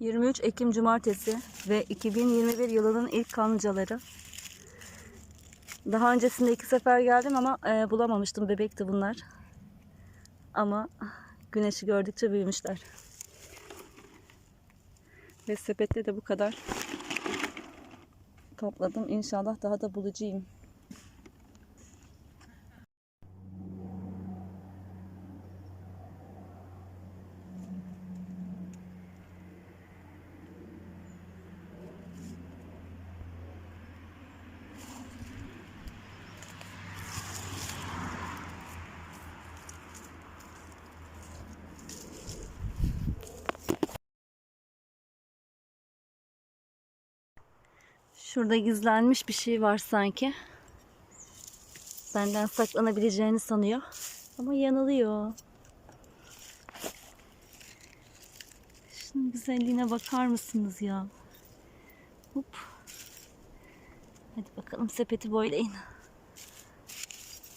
23 Ekim Cumartesi ve 2021 yılının ilk kanlıcaları. Daha öncesinde iki sefer geldim ama e, bulamamıştım. Bebekti bunlar. Ama güneşi gördükçe büyümüşler. Ve sepette de bu kadar topladım. İnşallah daha da bulucuyum. Şurada gizlenmiş bir şey var sanki. Benden saklanabileceğini sanıyor. Ama yanılıyor. Şunun güzelliğine bakar mısınız ya? Hop. Hadi bakalım sepeti boylayın.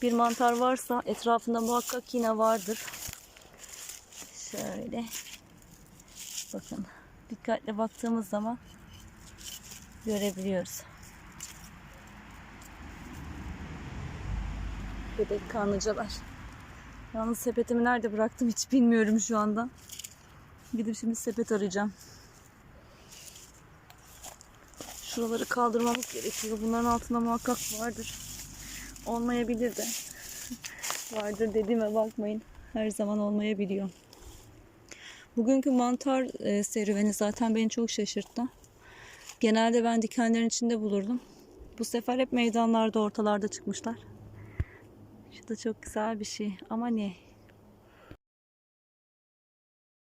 Bir mantar varsa etrafında muhakkak yine vardır. Şöyle. Bakın. Dikkatle baktığımız zaman görebiliyoruz. Bebek kanlıcalar. Yalnız sepetimi nerede bıraktım hiç bilmiyorum şu anda. Gidip şimdi sepet arayacağım. Şuraları kaldırmamız gerekiyor. Bunların altında muhakkak vardır. Olmayabilir de. vardır dediğime bakmayın. Her zaman olmayabiliyor. Bugünkü mantar e, serüveni zaten beni çok şaşırttı. Genelde ben dikenlerin içinde bulurdum. Bu sefer hep meydanlarda, ortalarda çıkmışlar. Şu da çok güzel bir şey. Ama ne?